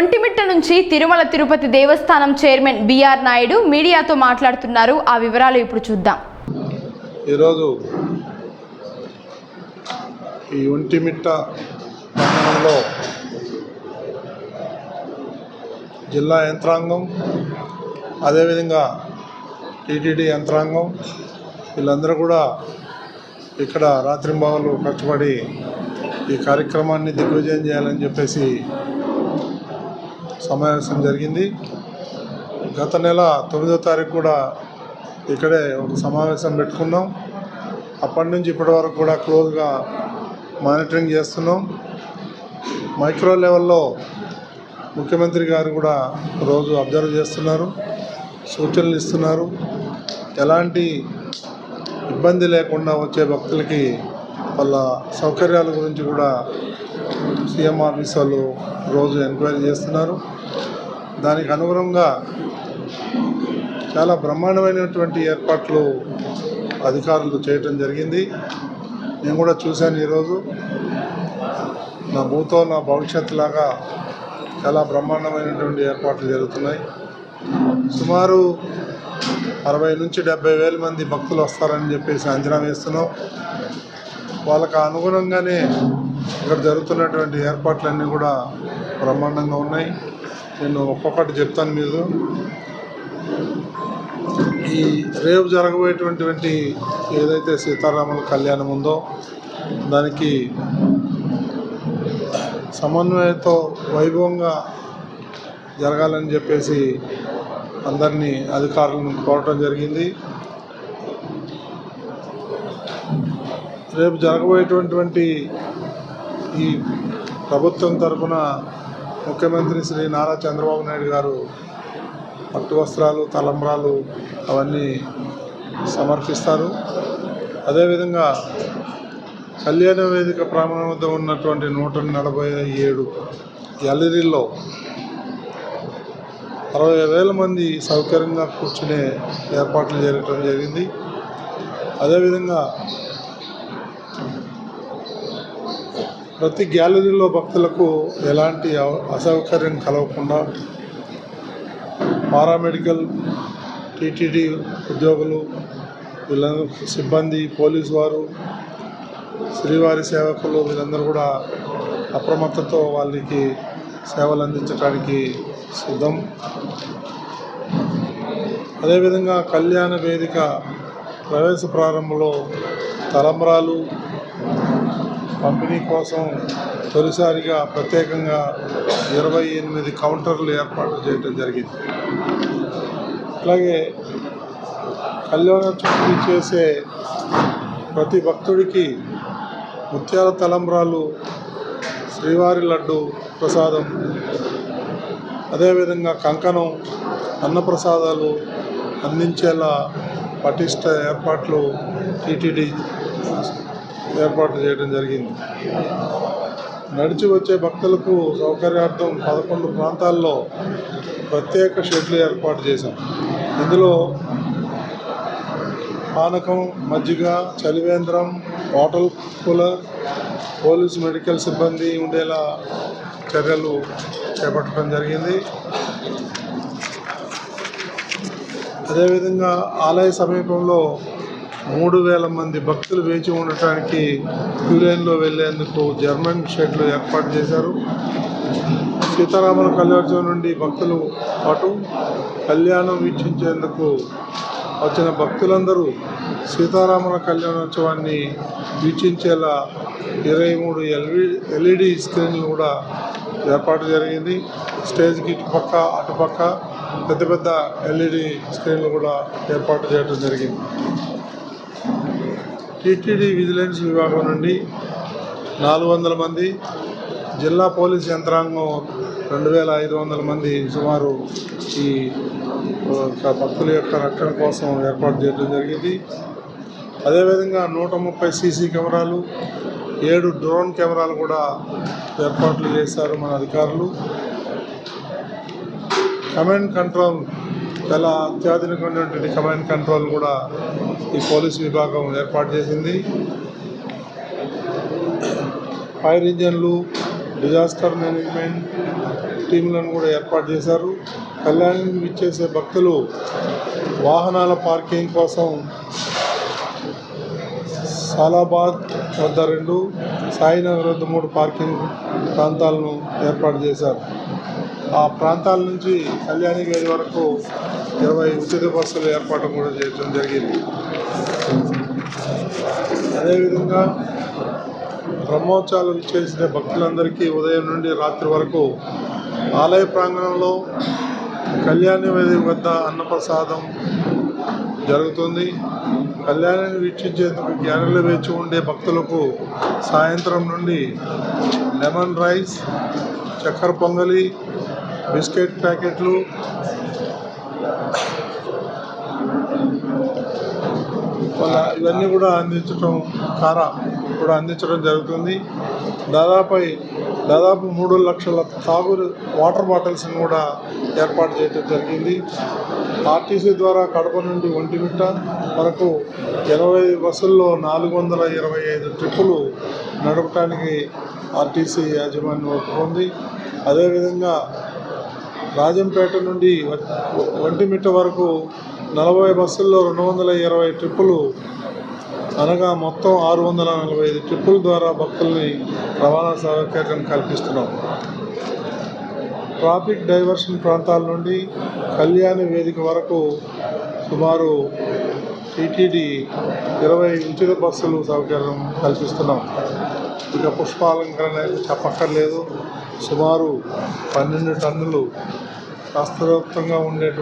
ఒంటిమిట్ట నుంచి తిరుమల తిరుపతి దేవస్థానం chairman BR Naidu మీడియాతో మాట్లాడుతున్నారు. ఆ వివరాలు ఇప్పుడు చూద్దాం. ఈరోజు ఈ ఒంటిమిట్ట పట్టణంలో జిల్లా యంత్రాంగం అదేవిధంగా టీటీడీ యంత్రాంగం వీళ్ళందరూ కూడా ఇక్కడ రాత్రింబావులు కష్టపడి ఈ కార్యక్రమాన్ని దిగ్విజయం చేయాలని చెప్పేసి సమావేశం జరిగింది. గత నెల తొమ్మిదో తారీఖు కూడా ఇక్కడే ఒక సమావేశం పెట్టుకున్నాం. అప్పటి నుంచి ఇప్పటి వరకు కూడా క్లోజ్గా మానిటరింగ్ చేస్తున్నాం. మైక్రో లెవెల్లో ముఖ్యమంత్రి గారు కూడా రోజు అబ్జర్వ్ చేస్తున్నారు సూచనలు ఇస్తున్నారు. ఎలాంటి ఇబ్బంది లేకుండా వచ్చే భక్తులకి వాళ్ళ సౌకర్యాల గురించి కూడా సీఎం ఆఫీస్ వాళ్ళు రోజు ఎంక్వైరీ చేస్తున్నారు. దానికి అనుగుణంగా చాలా బ్రహ్మాండమైనటువంటి ఏర్పాట్లు అధికారులు చేయటం జరిగింది. నేను కూడా చూశాను ఈరోజు. నా భూతో నా భవిష్యత్తు లాగా చాలా బ్రహ్మాండమైనటువంటి ఏర్పాట్లు జరుగుతున్నాయి. సుమారు అరవై నుంచి డెబ్బై వేల మంది భక్తులు వస్తారని చెప్పేసి అంచనా వేస్తున్నాం. వాళ్ళకు అనుగుణంగానే ఇక్కడ జరుగుతున్నటువంటి ఏర్పాట్లన్నీ కూడా బ్రహ్మాండంగా ఉన్నాయి. నేను ఒక్కొక్కటి చెప్తాను మీరు. ఈ రేపు జరగబోయేటువంటి ఏదైతే సీతారాముల కళ్యాణం ఉందో దానికి సమన్వయంతో వైభవంగా జరగాలని చెప్పేసి అందరినీ అధికారులను కోరటం జరిగింది. రేపు జరగబోయేటటువంటి ఈ ప్రభుత్వం తరఫున ముఖ్యమంత్రి శ్రీ నారా చంద్రబాబు నాయుడు గారు పట్టు వస్త్రాలు తలంబ్రాలు అవన్నీ సమర్పిస్తారు. అదేవిధంగా కళ్యాణ వేదిక ప్రాంగణం వద్ద ఉన్నటువంటి నూట నలభై ఏడు గ్యాలరీల్లో అరవై వేల మంది సౌకర్యంగా కూర్చునే ఏర్పాట్లు జరగటం జరిగింది. అదేవిధంగా ప్రతి గ్యాలరీలో భక్తులకు ఎలాంటి అవ- అసౌకర్యం కలగకుండా పారామెడికల్ టీటీడీ ఉద్యోగులు వీళ్ళందరూ సిబ్బంది పోలీసు వారు శ్రీవారి సేవకులు వీళ్ళందరూ కూడా అప్రమత్తతో వాళ్ళకి సేవలు అందించడానికి సిద్ధం. అదేవిధంగా కళ్యాణ వేదిక ప్రవేశ ప్రారంభంలో తలంబరాలు పంపిణీ కోసం తొలిసారిగా ప్రత్యేకంగా ఇరవై ఎనిమిది కౌంటర్లు ఏర్పాటు చేయడం జరిగింది. అట్లాగే కళ్యాణోత్సవం చేసే ప్రతి భక్తుడికి ముత్యాల తలంబ్రాలు శ్రీవారి లడ్డు ప్రసాదం అదేవిధంగా కంకణం అన్నప్రసాదాలు అందించేలా పటిష్ట ఏర్పాట్లు టీటీడీ ఏర్పాటు చేయడం జరిగింది. నడిచి వచ్చే భక్తులకు సౌకర్యార్థం పదకొండు ప్రాంతాల్లో ప్రత్యేక షెడ్లు ఏర్పాటు చేశాం. ఇందులో పానకం మజ్జిగ చలివేంద్రం వాటర్ కూలర్ పోలీస్ మెడికల్ సిబ్బంది ఉండేలా చర్యలు చేపట్టడం జరిగింది. అదేవిధంగా ఆలయ సమీపంలో మూడు వేల మంది భక్తులు వేచి ఉండటానికి క్యూ వెళ్ళేందుకు జర్మన్ షెడ్లు ఏర్పాటు చేశారు. సీతారాముల కళ్యాణోత్సవం నుండి భక్తులు పాటు కళ్యాణం వీక్షించేందుకు వచ్చిన భక్తులందరూ సీతారాముల కళ్యాణోత్సవాన్ని వీక్షించేలా ఇరవై మూడు ఎల్ఈ ఎల్ఈడి స్క్రీన్లు కూడా ఏర్పాటు జరిగింది. స్టేజ్కి ఇటుపక్క అటుపక్క పెద్ద పెద్ద ఎల్ఈడి స్క్రీన్లు కూడా ఏర్పాటు చేయడం జరిగింది. టీటీడీ విజిలెన్స్ విభాగం నుండి నాలుగు వందల మంది జిల్లా పోలీస్ యంత్రాంగం రెండు వేల ఐదు వందల మంది సుమారు ఈ భక్తుల యొక్క రక్షణ కోసం ఏర్పాటు చేయడం జరిగింది. అదేవిధంగా నూట ముప్పై సీసీ కెమెరాలు ఏడు డ్రోన్ కెమెరాలు కూడా ఏర్పాట్లు చేశారు మన అధికారులు. కమాండ్ కంట్రోల్ చాలా అత్యాధునికమైనటువంటి కమాండ్ కంట్రోల్ కూడా ఈ పోలీస్ విభాగం ఏర్పాటు చేసింది. ఫైర్ ఇంజన్లు డిజాస్టర్ మేనేజ్మెంట్ టీంలను కూడా ఏర్పాటు చేశారు. కళ్యాణం విచ్చేసే భక్తులు వాహనాల పార్కింగ్ కోసం సాలాబాద్ వద్ద రెండు సాయినగర్ వద్ద మూడు పార్కింగ్ ప్రాంతాలను ఏర్పాటు చేశారు. ఆ ప్రాంతాల నుంచి కళ్యాణి గది వరకు ఇరవై ఉచిత బస్సులు ఏర్పాటు కూడా చేయడం జరిగింది. అదేవిధంగా బ్రహ్మోత్సవాలు చేసిన భక్తులందరికీ ఉదయం నుండి రాత్రి వరకు ఆలయ ప్రాంగణంలో కళ్యాణి వేది వద్ద అన్నప్రసాదం జరుగుతుంది. కళ్యాణాన్ని వీక్షించేందుకు గ్యారెలు వేచి ఉండే భక్తులకు సాయంత్రం నుండి లెమన్ రైస్ చక్కెర పొంగలి బిస్కెట్ ప్యాకెట్లు. వాళ్ళ ఇవన్నీ కూడా అందించడం కార కూడా అందించడం జరుగుతుంది. దాదాపు దాదాపు మూడు లక్షల తాగు వాటర్ బాటిల్స్ని కూడా ఏర్పాటు చేయడం జరిగింది. ఆర్టీసీ ద్వారా కడప నుండి ఒంటిమిట్ట వరకు ఇరవై బస్సుల్లో నాలుగు వందల ఇరవై ఐదు ట్రిప్పులు నడపడానికి ఆర్టీసీ యాజమాన్యం ఒప్పుకుంది. అదేవిధంగా రాజంపేట నుండి వ- ఒంటిమిట్ట వరకు నలభై బస్సుల్లో రెండు వందల ఇరవై ట్రిప్పులు అనగా మొత్తం ఆరు వందల నలభై ఐదు ట్రిప్పుల ద్వారా భక్తుల్ని రవాణా సౌకర్యం కల్పిస్తున్నాం. ట్రాఫిక్ డైవర్షన్ ప్రాంతాల నుండి కళ్యాణి వేదిక వరకు సుమారు టీటీడీ ఇరవై ఉచిత బస్సులు సౌకర్యం కల్పిస్తున్నాం. ఇక పుష్పాలంకరణ చెప్పక్కర్లేదు. సుమారు పన్నెండు టన్నులు శాస్త్రోక్తంగా ఉండేటువంటి